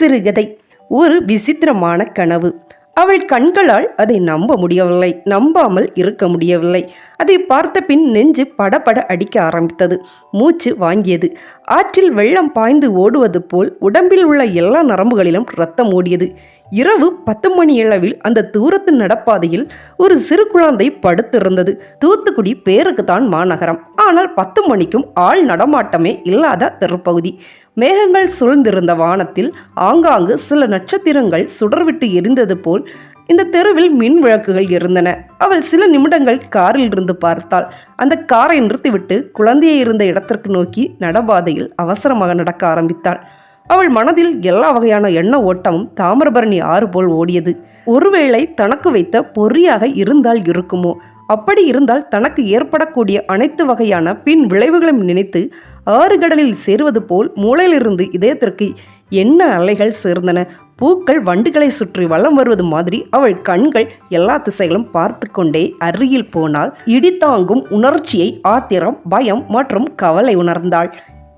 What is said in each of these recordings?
சிறுகதை. ஒரு விசித்திரமான கனவு. அவள் கண்களால் அதை நம்ப முடியவில்லை. நம்பாமல் இருக்க முடியவில்லை. அதை பார்த்த பின் நெஞ்சு படபட அடிக்க ஆரம்பித்தது. மூச்சு வாங்கியது. ஆற்றில் வெள்ளம் பாய்ந்து ஓடுவது போல் உடம்பில் உள்ள எல்லா நரம்புகளிலும் ரத்தம் ஓடியது. இரவு பத்து மணி அளவில் அந்த தூரத்து நடப்பாதையில் ஒரு சிறு குழந்தை படுத்திருந்தது. தூத்துக்குடி பேருக்குத்தான் மாநகரம். ஆனால் பத்து மணிக்கும் ஆள் நடமாட்டமே இல்லாத தெருப்பகுதி. மேகங்கள் சூழ்ந்திருந்த வானத்தில் ஆங்காங்கு சில நட்சத்திரங்கள் சுடர்விட்டு எரிந்தது போல் இந்த தெருவில் மின் விளக்குகள் இருந்தன. அவள் சில நிமிடங்கள் காரில் இருந்து பார்த்தாள். அந்த காரை நிறுத்திவிட்டு குழந்தையை இருந்த இடத்திற்கு நோக்கி நடபாதையில் அவசரமாக நடக்க ஆரம்பித்தாள். அவள் மனதில் எல்லா வகையான எண்ண ஓட்டமும் தாமிரபரணி ஆறு போல் ஓடியது. ஒருவேளை தனக்கு வைத்த பொறியாக இருந்தால் இருக்குமோ? அப்படி இருந்தால் தனக்கு ஏற்படக்கூடிய அனைத்து வகையான பின் விளைவுகளையும் நினைத்து ஆறு கடலில் சேருவது போல் மூளையிலிருந்து இதயத்திற்கு என்ன அலைகள் சேர்ந்தன. பூக்கள் வண்டுகளை சுற்றி வலம் வருவது மாதிரி அவள் கண்கள் எல்லா திசைகளும் பார்த்து கொண்டே அருகில் போனால் இடித்தாங்கும் உணர்ச்சியை ஆத்திரம் பயம் மற்றும் கவலை உணர்ந்தாள்.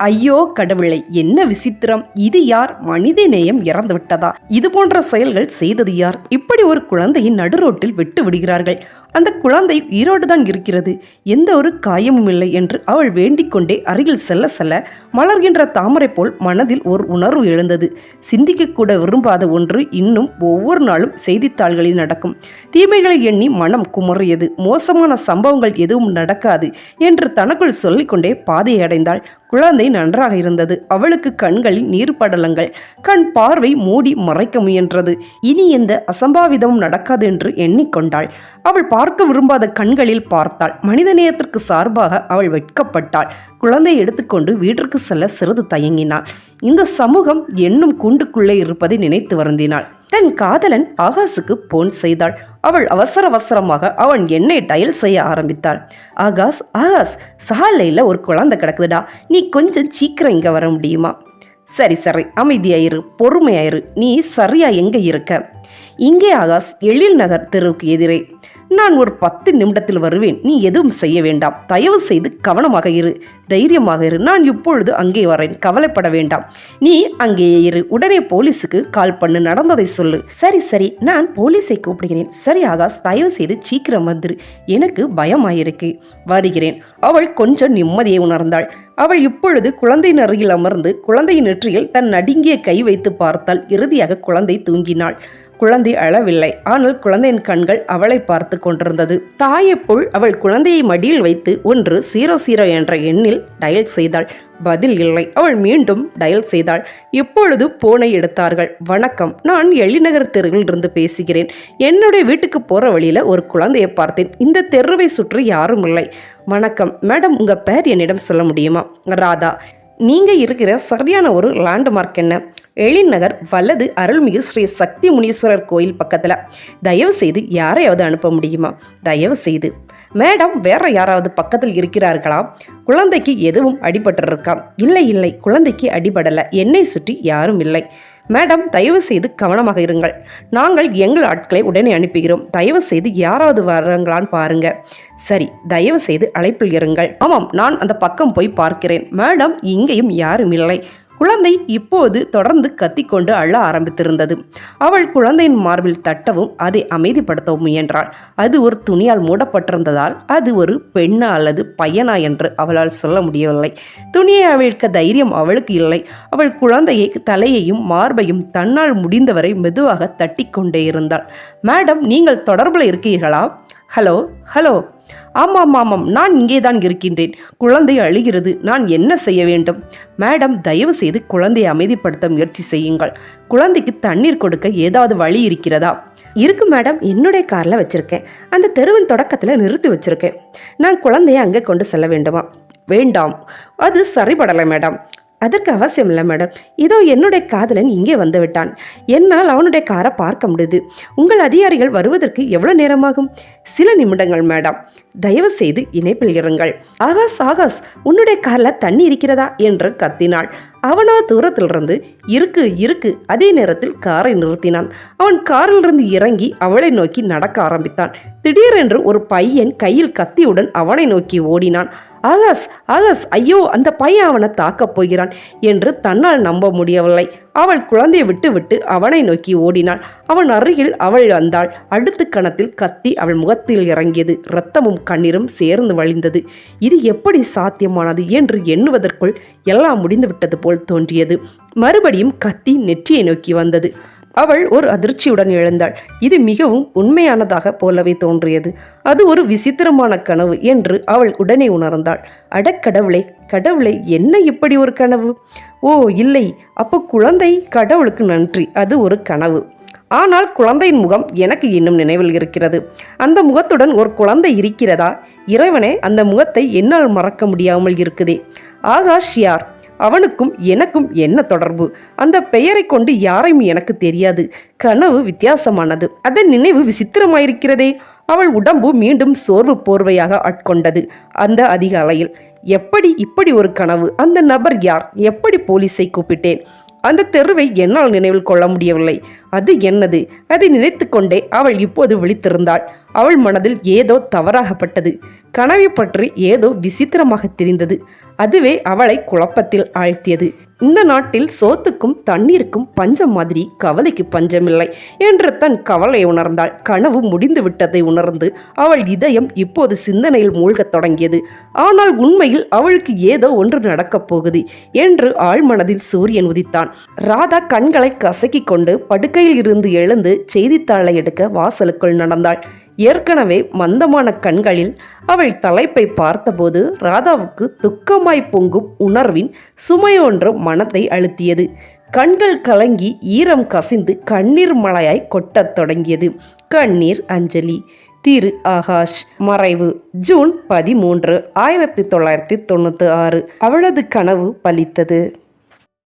ஐயோ கடவுளை என்ன விசித்திரம்! இது யார்? மனித நேயம் இறந்து விட்டதா இது போன்ற செயல்கள் செய்தது யார்? இப்படி ஒரு குழந்தையின் நடுரோட்டில் விட்டு விடுகிறார்கள். அந்த குழந்தை உயிரோடு தான் இருக்கிறது. எந்த ஒரு காயமும் இல்லை என்று அவள் வேண்டிக் கொண்டே அருகில் செல்ல செல்ல மலர்கின்ற தாமரை போல் மனதில் ஒரு உணர்வு எழுந்தது. சிந்திக்கக்கூட விரும்பாத ஒன்று இன்னும் ஒவ்வொரு நாளும் செய்தித்தாள்களில் நடக்கும். தீமைகளை எண்ணி மனம் குமறியது. மோசமான சம்பவங்கள் எதுவும் நடக்காது என்று தனக்குள் சொல்லிக்கொண்டே பாதையை அடைந்தாள். குழந்தை நன்றாக இருந்தது. அவளுக்கு கண்களில் நீர் படலங்கள் கண் பார்வை மூடி மறைக்க முயன்றது. இனி எந்த அசம்பாவிதமும் நடக்காது என்று எண்ணிக்கொண்டாள். அவள் பார்க்க விரும்பாத கண்களில் பார்த்தாள். மனிதநேயத்திற்கு சார்பாக அவள் வெட்கப்பட்டாள். குழந்தையை எடுத்துக்கொண்டு வீட்டிற்கு செல்ல சிறிது தயங்கினாள். இந்த சமூகம் என்னும் கூண்டுக்குள்ளே இருப்பதை நினைத்து வருந்தினாள். தன் காதலன் ஆகாசுக்கு போன் செய்தாள். அவள் அவசர அவசரமாக அவன் எண்ணெய் டயல் செய்ய ஆரம்பித்தாள். ஆகாஷ் ஆகாஷ் சாலையில் ஒரு குழந்தை கிடக்குதுடா. நீ கொஞ்சம் சீக்கிரம் இங்கே வர முடியுமா? சரி சரி அமைதியாயிரு பொறுமையாயிரு. நீ சரியா எங்கே இருக்க? இங்கே ஆகாஷ் எழில் நகர் தெருவுக்கு எதிரே. நான் ஒரு பத்து நிமிடத்தில் வருவேன். நீ எதுவும் செய்ய வேண்டாம். தயவு செய்து கவனமாக இரு. தைரியமாக இரு. நான் இப்பொழுது அங்கே வரேன். கவலைப்பட வேண்டாம். நீ அங்கேயே இரு. உடனே போலீஸுக்கு கால் பண்ணு. நடந்ததை சொல்லு. சரி சரி. நான் போலீஸை கூப்பிடுகிறேன். சரி ஆகாஷ். தயவு செய்து சீக்கிரம் வந்துரு. எனக்கு பயமாயிருக்கு. வருகிறேன். அவள் கொஞ்சம் நிம்மதியை உணர்ந்தாள். அவள் இப்பொழுது குழந்தையின் அருகில் அமர்ந்து குழந்தையின் நெற்றியில் தன் நடுங்கிய கை வைத்து பார்த்தால் இறுதியாக குழந்தை தூங்கினாள். குழந்தை அழவில்லை. ஆனால் குழந்தையின் கண்கள் அவளை பார்த்து கொண்டிருந்தது. தாயப்புள் அவள் குழந்தையை மடியில் வைத்து ஒன்று சீரோ சீரோ என்ற எண்ணில் டயல் செய்தாள். பதில் இல்லை. அவள் மீண்டும் டயல் செய்தாள். இப்பொழுது போனை எடுத்தார்கள். வணக்கம். நான் எழிநகர் தெருவில் இருந்து பேசுகிறேன். என்னுடைய வீட்டுக்கு போகிற வழியில் ஒரு குழந்தையை பார்த்தேன். இந்த தெருவை சுற்றி யாரும் இல்லை. வணக்கம். மேடம் உங்கள் பேர் என்னிடம் சொல்ல முடியுமா? ராதா. நீங்கள் இருக்கிற சரியான ஒரு லேண்ட்மார்க் என்ன? எழில் வல்லது வலது அருள்மிகு ஸ்ரீ சக்தி முனீஸ்வரர் கோயில் பக்கத்தில். தயவு செய்து யாரையாவது அனுப்ப முடியுமா? தயவு செய்து மேடம் வேற யாராவது பக்கத்தில் இருக்கிறார்களா? குழந்தைக்கு எதுவும் அடிபட்டிருக்கா? இல்லை இல்லை குழந்தைக்கு அடிபடலை. என்னை சுற்றி யாரும் இல்லை. மேடம் தயவு செய்து கவனமாக இருங்கள். நாங்கள் எங்கள் ஆட்களை உடனே அனுப்புகிறோம். தயவு செய்து யாராவது வர்றாங்களான்னு பாருங்க. சரி தயவு செய்து அழைப்பில் இருங்கள். ஆமாம் நான் அந்த பக்கம் போய் பார்க்கிறேன். மேடம் இங்கேயும் யாரும் இல்லை. குழந்தை இப்போது தொடர்ந்து கத்திக்கொண்டு அழ ஆரம்பித்திருந்தது. அவள் குழந்தையின் மார்பில் தட்டவும் அதை அமைதிப்படுத்தவும் முயன்றாள். அது ஒரு துணியால் மூடப்பட்டிருந்ததால் அது ஒரு பெண்ணா அல்லது பையனா என்று அவளால் சொல்ல முடியவில்லை. துணியை அவிழ்க்க தைரியம் அவளுக்கு இல்லை. அவள் குழந்தையை தலையையும் மார்பையும் தன்னால் முடிந்தவரை மெதுவாக தட்டி கொண்டே இருந்தாள். மேடம் நீங்கள் தொடர்பில் இருக்கீர்களா? Hello hello. ஆமாம் ஆமாம் நான் இங்கே தான் இருக்கின்றேன். குழந்தை அழுகிறது நான் என்ன செய்ய வேண்டும்? மேடம் தயவு செய்து குழந்தையை அமைதிப்படுத்த முயற்சி செய்யுங்கள். குழந்தைக்கு தண்ணீர் கொடுக்க ஏதாவது வழி இருக்கிறதா? இருக்கு மேடம் என்னுடைய காரில் வச்சுருக்கேன். அந்த தெருவின் தொடக்கத்தில் நிறுத்தி வச்சுருக்கேன். நான் குழந்தையை அங்கே கொண்டு செல்ல வேண்டுமா? வேண்டாம். அது சரிபடலை மேடம். அதற்கு அவசியம் இல்லை மேடம் இதோ என்னுடைய காதலன் இங்கே வந்து விட்டான். என்னால் அவனுடைய காரை பார்க்க முடியுது. உங்கள் அதிகாரிகள் வருவதற்கு எவ்வளோ நேரமாகும்? சில நிமிடங்கள் மேடம் தயவு செய்து இணைப்பில் இருங்கள். ஆகாஷ் ஆகாஷ் உன்னுடைய காரில் தண்ணி இருக்கிறதா? என்று கத்தினாள். அவனோ தூரத்திலிருந்து இருக்கு இருக்கு. அதே நேரத்தில் காரை நிறுத்தினான். அவன் காரிலிருந்து இறங்கி அவளை நோக்கி நடக்க ஆரம்பித்தான். திடீரென்று ஒரு பையன் கையில் கத்தியுடன் அவனை நோக்கி ஓடினான். ஆகாஷ் ஆகாஷ் ஐயோ அந்த பையன் அவனை தாக்கப் போகிறான் என்று தன்னால் நம்ப முடியவில்லை. அவள் குழந்தையை விட்டு விட்டு அவனை நோக்கி ஓடினாள். அவன் அருகில் அவள் வந்தாள். அடுத்த கணத்தில் கத்தி அவள் முகத்தில் இறங்கியது. இரத்தமும் கண்ணீரும் சேர்ந்து வழிந்தது. இது எப்படி சாத்தியமானது என்று எண்ணுவதற்குள் எல்லாம் முடிந்துவிட்டது போல் தோன்றியது. மறுபடியும் கத்தி நெற்றியை நோக்கி வந்தது. அவள் ஒரு அதிர்ச்சியுடன் எழுந்தாள். இது மிகவும் உண்மையானதாக போலவே தோன்றியது. அது ஒரு விசித்திரமான கனவு என்று அவள் உடனே உணர்ந்தாள். அடக்கடவுளை கடவுளே என்ன இப்படி ஒரு கனவு? ஓ இல்லை. அப்போ குழந்தை கடவுளுக்கு நன்றி. அது ஒரு கனவு. ஆனால் குழந்தையின் முகம் எனக்கு இன்னும் நினைவில் இருக்கிறது. அந்த முகத்துடன் ஒரு குழந்தை இருக்கிறதா? இறைவனே அந்த முகத்தை என்னால் மறக்க முடியாமல் இருக்குதே. ஆகாஷ் யார்? அவனுக்கும் எனக்கும் என்ன தொடர்பு? அந்த பெயரை கொண்டு யாரையும் எனக்கு தெரியாது. கனவு வித்தியாசமானது. அதன் நினைவு விசித்திரமாயிருக்கிறதே. அவள் உடம்பு மீண்டும் சோர்வு போர்வையாக ஆட்கொண்டது அந்த அதிகாலையில். எப்படி இப்படி ஒரு கனவு? அந்த நபர் யார்? எப்படி போலீஸை கூப்பிட்டேன்? அந்த தெருவை என்னால் நினைவில் கொள்ள முடியவில்லை. அது என்னது? அதை நினைத்து கொண்டே அவள் இப்போது விழித்திருந்தாள். அவள் மனதில் ஏதோ தவறாகப்பட்டது. கனவை பற்றி ஏதோ விசித்திரமாக தெரிந்தது. அதுவே அவளை குழப்பத்தில் ஆழ்த்தியது. இந்த நாட்டில் சோத்துக்கும் தண்ணீருக்கும் பஞ்சம் மாதிரி கவலைக்கு பஞ்சமில்லை என்று தன் கவலை உணர்ந்தாள். கனவு முடிந்து விட்டதை உணர்ந்து அவள் இதயம் இப்போது சிந்தனையில் மூழ்கத் தொடங்கியது. ஆனால் உண்மையில் அவளுக்கு ஏதோ ஒன்று நடக்கப் போகுது என்று ஆழ்மனதில் சூரியன் உதித்தான். ராதா கண்களை கசக்கிக் கொண்டு படுக்கையில் இருந்து எழுந்து செய்தித்தாளை எடுக்க வாசலுக்குள் நடந்தாள். ஏற்கனவே மந்தமான கண்களில் அவள் தலைப்பை பார்த்தபோது ராதாவுக்கு துக்கமாக துக்கமாய் பொங்கும் உணர்வின் சுமையொன்று மனத்தை அழுத்தியது. கண்கள் கலங்கி ஈரம் கசிந்து கண்ணீர் மழையாய் கொட்டத் தொடங்கியது. கண்ணீர் அஞ்சலி. திரு ஆகாஷ். மறைவு. ஜூன் பதிமூன்று ஆயிரத்தி தொள்ளாயிரத்தி தொண்ணூற்றி ஆறு. அவளது கனவு பலித்தது.